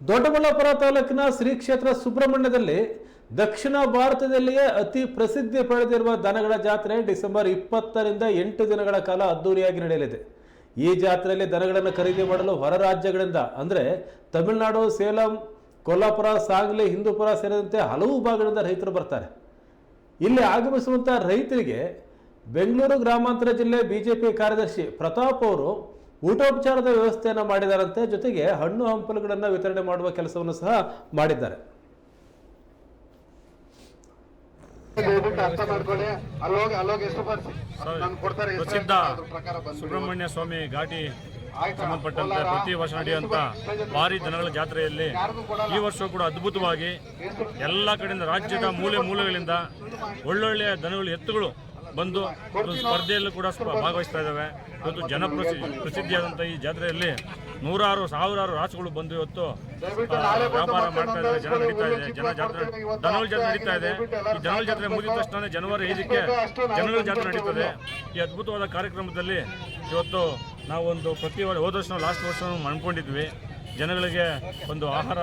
ದೊಡ್ಡಬಳ್ಳಾಪುರ ತಾಲೂಕಿನ ಶ್ರೀ ಕ್ಷೇತ್ರ ಸುಬ್ರಹ್ಮಣ್ಯದಲ್ಲಿ ದಕ್ಷಿಣ ಭಾರತದಲ್ಲಿಯೇ ಅತಿ ಪ್ರಸಿದ್ಧಿ ಪಡೆದಿರುವ ದನಗಳ ಜಾತ್ರೆ ಡಿಸೆಂಬರ್ ಇಪ್ಪತ್ತರಿಂದ ಎಂಟು ದಿನಗಳ ಕಾಲ ಅದ್ದೂರಿಯಾಗಿ ನಡೆಯಲಿದೆ. ಈ ಜಾತ್ರೆಯಲ್ಲಿ ದನಗಳನ್ನು ಖರೀದಿ ಮಾಡಲು ಹೊರ ರಾಜ್ಯಗಳಿಂದ, ಅಂದರೆ ತಮಿಳುನಾಡು, ಸೇಲಂ, ಕೊಲ್ಲಾಪುರ, ಸಾಂಗ್ಲಿ, ಹಿಂದೂಪುರ ಸೇರಿದಂತೆ ಹಲವು ಭಾಗಗಳಿಂದ ರೈತರು ಬರ್ತಾರೆ. ಇಲ್ಲಿ ಆಗಮಿಸುವಂಥ ರೈತರಿಗೆ ಬೆಂಗಳೂರು ಗ್ರಾಮಾಂತರ ಜಿಲ್ಲೆ ಬಿಜೆಪಿ ಕಾರ್ಯದರ್ಶಿ ಪ್ರತಾಪ್ ಅವರು ಊಟೋಪಚಾರದ ವ್ಯವಸ್ಥೆಯನ್ನು ಮಾಡಿದಾರಂತೆ, ಜೊತೆಗೆ ಹಣ್ಣು ಹಂಪಲುಗಳನ್ನು ವಿತರಣೆ ಮಾಡುವ ಕೆಲಸವನ್ನು ಸಹ ಮಾಡಿದ್ದಾರೆ. ಸುಬ್ರಹ್ಮಣ್ಯ ಸ್ವಾಮಿ ಘಾಟಿ? ಸಂಬಂಧಪಟ್ಟಂತೆ ಪ್ರತಿ ವರ್ಷ ನಡೆಯುವಂತ ಭಾರಿ ದನಗಳ ಜಾತ್ರೆಯಲ್ಲಿ ಈ ವರ್ಷ ಕೂಡ ಅದ್ಭುತವಾಗಿ ಎಲ್ಲ ಕಡೆಯಿಂದ ರಾಜ್ಯದ ಮೂಲೆ ಮೂಲೆಗಳಿಂದ ಒಳ್ಳೊಳ್ಳೆಯ ದನಗಳು ಎತ್ತುಗಳು ಬಂದು ಸ್ಪರ್ಧೆಯಲ್ಲೂ ಕೂಡ ಭಾಗವಹಿಸ್ತಾ ಇದ್ದಾವೆ ಇವತ್ತು ಜನಪ್ರಸಿ ಪ್ರಸಿದ್ಧಿಯಾದಂಥ ಈ ಜಾತ್ರೆಯಲ್ಲಿ ನೂರಾರು, ಸಾವಿರಾರು ರಾಸುಗಳು ಬಂದು ಇವತ್ತು ವ್ಯಾಪಾರ ಮಾಡ್ತಾ ಇದ್ದಾರೆ ಜನ ನಡೀತಾ ಇದೆ. ಜನ ಜಾತ್ರೆ ದನಗಳ ಜಾತ್ರೆ ನಡೀತಾ ಇದೆ. ಈ ಜನ ಜಾತ್ರೆ ಮುಗಿದ ತಕ್ಷಣ ಜನವರಿ ಐದಕ್ಕೆ ಜನಗಳ ಜಾತ್ರೆ ನಡೀತದೆ. ಈ ಅದ್ಭುತವಾದ ಕಾರ್ಯಕ್ರಮದಲ್ಲಿ ಇವತ್ತು ನಾವೊಂದು ಪ್ರತಿ ವರ್ಷ ಹೋದ ವರ್ಷ ಲಾಸ್ಟ್ ವರ್ಷ ಮಾಡ್ಕೊಂಡಿದ್ವಿ ಜನಗಳಿಗೆ ಒಂದು ಆಹಾರ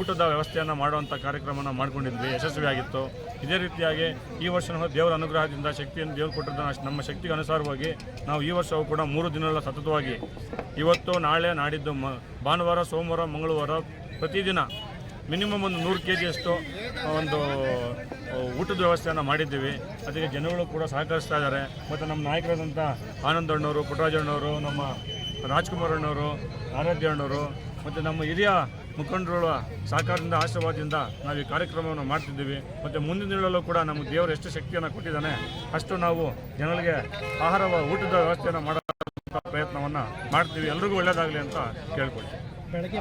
ಊಟದ ವ್ಯವಸ್ಥೆಯನ್ನು ಮಾಡುವಂಥ ಕಾರ್ಯಕ್ರಮನ ಮಾಡ್ಕೊಂಡಿದ್ವಿ, ಯಶಸ್ವಿಯಾಗಿತ್ತು. ಇದೇ ರೀತಿಯಾಗಿ ಈ ವರ್ಷ ದೇವರ ಅನುಗ್ರಹದಿಂದ ಶಕ್ತಿಯನ್ನು ದೇವರು ಕೊಟ್ಟಿದ್ದನ್ನು ನಮ್ಮ ಶಕ್ತಿಗೆ ಅನುಸಾರವಾಗಿ ನಾವು ಈ ವರ್ಷವೂ ಕೂಡ ಮೂರು ದಿನಗಳ ಸತತವಾಗಿ ಇವತ್ತು, ನಾಳೆ, ನಾಡಿದ್ದು ಮ, ಭಾನುವಾರ, ಸೋಮವಾರ, ಮಂಗಳವಾರ ಪ್ರತಿದಿನ ಮಿನಿಮಮ್ ಒಂದು ನೂರು ಕೆ ಜಿಯಷ್ಟು ಒಂದು ಊಟದ ವ್ಯವಸ್ಥೆಯನ್ನು ಮಾಡಿದ್ದೀವಿ. ಅದಕ್ಕೆ ಜನಗಳು ಕೂಡ ಸಹಕರಿಸ್ತಾ ಇದ್ದಾರೆ. ಮತ್ತು ನಮ್ಮ ನಾಯಕರಾದಂಥ ಆನಂದ್ ಅಣ್ಣವರು ಪುಟ್ಟರಾಜ ಅಣ್ಣವರು ನಮ್ಮ ರಾಜ್ಕುಮಾರ್ ಅಣ್ಣವರು, ಆರಾಧ್ಯ ಅಣ್ಣವರು, ಮತ್ತು ನಮ್ಮ ಹಿರಿಯ ಮುಖಂಡರುಗಳ ಸಹಕಾರದಿಂದ, ಆಶೀರ್ವಾದದಿಂದ ನಾವು ಈ ಕಾರ್ಯಕ್ರಮವನ್ನು ಮಾಡ್ತಿದ್ದೀವಿ. ಮತ್ತು ಮುಂದಿನ ದಿನಗಳಲ್ಲೂ ಕೂಡ ನಮ್ಮ ದೇವರು ಎಷ್ಟು ಶಕ್ತಿಯನ್ನು ಕೊಟ್ಟಿದ್ದಾನೆ, ಅಷ್ಟು ನಾವು ಜನಗಳಿಗೆ ಆಹಾರ, ಊಟದ ವ್ಯವಸ್ಥೆಯನ್ನು ಮಾಡೋ ಪ್ರಯತ್ನವನ್ನು ಮಾಡ್ತೀವಿ. ಎಲ್ರಿಗೂ ಒಳ್ಳೆಯದಾಗಲಿ ಅಂತ ಕೇಳ್ಕೊಳ್ತೀವಿ. ಬೆಳಗ್ಗೆ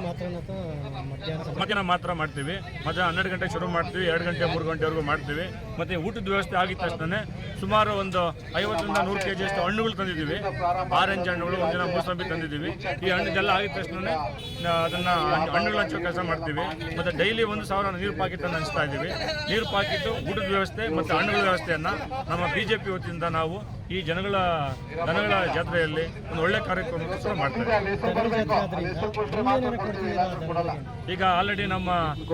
ಮಧ್ಯಾಹ್ನ ಮಾತ್ರ ಮಾಡ್ತೀವಿ. ಮಧ್ಯಾಹ್ನ ಹನ್ನೆರಡು ಗಂಟೆಗೆ ಶುರು ಮಾಡ್ತೀವಿ, ಎರಡು ಗಂಟೆ, ಮೂರು ಗಂಟೆವರೆಗೂ ಮಾಡ್ತೀವಿ. ಮತ್ತು ಊಟದ ವ್ಯವಸ್ಥೆ ಆಗಿದ ತಕ್ಷಣ ಸುಮಾರು ಒಂದು ಐವತ್ತರಿಂದ ನೂರು ಕೆ ಜಿಯಷ್ಟು ಹಣ್ಣುಗಳು ತಂದಿದ್ದೀವಿ. ಆರೆಂಜ್ ಹಣ್ಣುಗಳು, ಒಂದಿನ ಮೂಸಂಬಿ ತಂದಿದ್ದೀವಿ. ಈ ಹಣ್ಣುದೆಲ್ಲ ಆಗಿದ ತಕ್ಷಣ ಅದನ್ನು ಹಣ್ಣುಗಳು ಹಂಚೋ ಕೆಲಸ ಮಾಡ್ತೀವಿ. ಮತ್ತು ಡೈಲಿ ಒಂದು ಸಾವಿರ ನೀರು ಪಾಕಿಟನ್ನು ಹಂಚ್ತಾ ಇದ್ದೀವಿ ನೀರು ಪಾಕಿಟ್ಟು ಊಟದ ವ್ಯವಸ್ಥೆ ಮತ್ತು ಹಣ್ಣುಗಳ ವ್ಯವಸ್ಥೆಯನ್ನು ನಮ್ಮ ಬಿ ಜೆ ಪಿ ವತಿಯಿಂದ ನಾವು ಈ ಜನಗಳ ದನಗಳ ಜಾತ್ರೆಯಲ್ಲಿ ಒಂದು ಒಳ್ಳೆ ಕಾರ್ಯಕ್ರಮ ಮಾಡ್ತಾರೆ. ಈಗ ಆಲ್ರೆಡಿ ನಮ್ಮ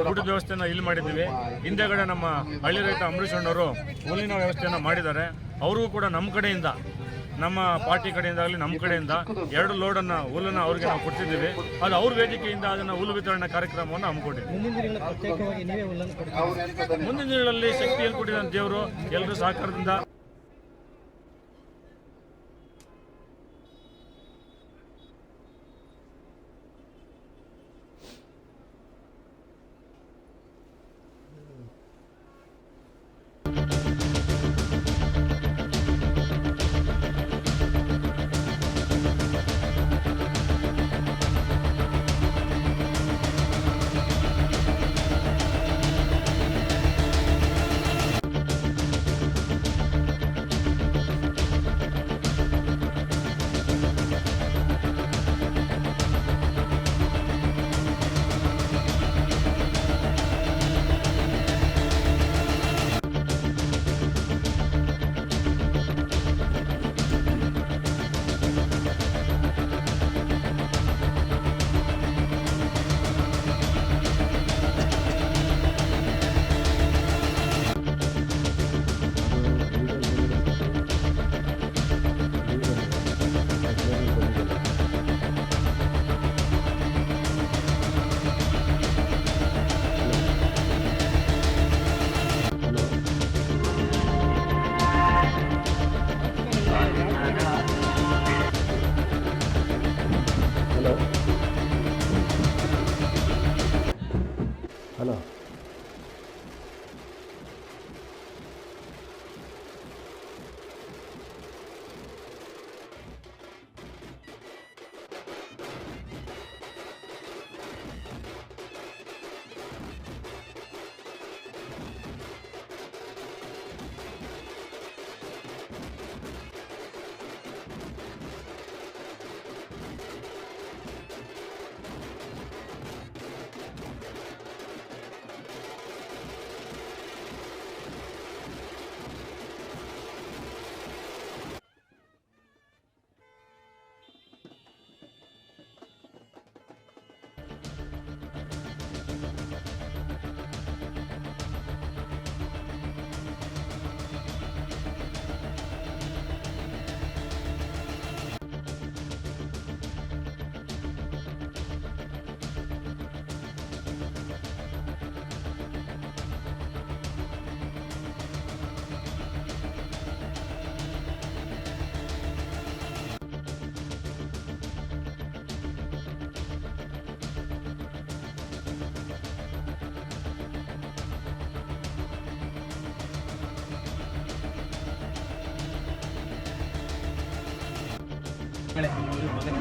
ಊಟದ ವ್ಯವಸ್ಥೆನ ಇಲ್ಲಿ ಮಾಡಿದ್ದೀವಿ. ಹಿಂದೆಗಡೆ ನಮ್ಮ ಹಳ್ಳಿ ರೈತ ಅಂಬರೀಷ್ ಅಣ್ಣವರು ಹುಲ್ಲಿನ ವ್ಯವಸ್ಥೆಯನ್ನು ಮಾಡಿದ್ದಾರೆ. ಅವ್ರಿಗೂ ಕೂಡ ನಮ್ಮ ಕಡೆಯಿಂದ ನಮ್ಮ ಪಾರ್ಟಿ ಕಡೆಯಿಂದ ಆಗಲಿ ನಮ್ಮ ಕಡೆಯಿಂದ ಎರಡು ಲೋಡನ್ನು ಹುಲ್ಲನ್ನು ಅವ್ರಿಗೆ ನಾವು ಕೊಡ್ತಿದ್ದೀವಿ. ಅದು ಅವ್ರ ವೇದಿಕೆಯಿಂದ ಅದನ್ನು ಹುಲ್ಲು ವಿತರಣೆ ಕಾರ್ಯಕ್ರಮವನ್ನು ಹಮ್ಮಿಕೊಂಡಿದ್ದೀವಿ. ಮುಂದಿನ ದಿನಗಳಲ್ಲಿ ಶಕ್ತಿಯನ್ನು ಕೊಟ್ಟಿದ್ದ ದೇವರು. ಎಲ್ಲರೂ ಸಹಕಾರದಿಂದ ഇവിടെ ഒരു മകൻ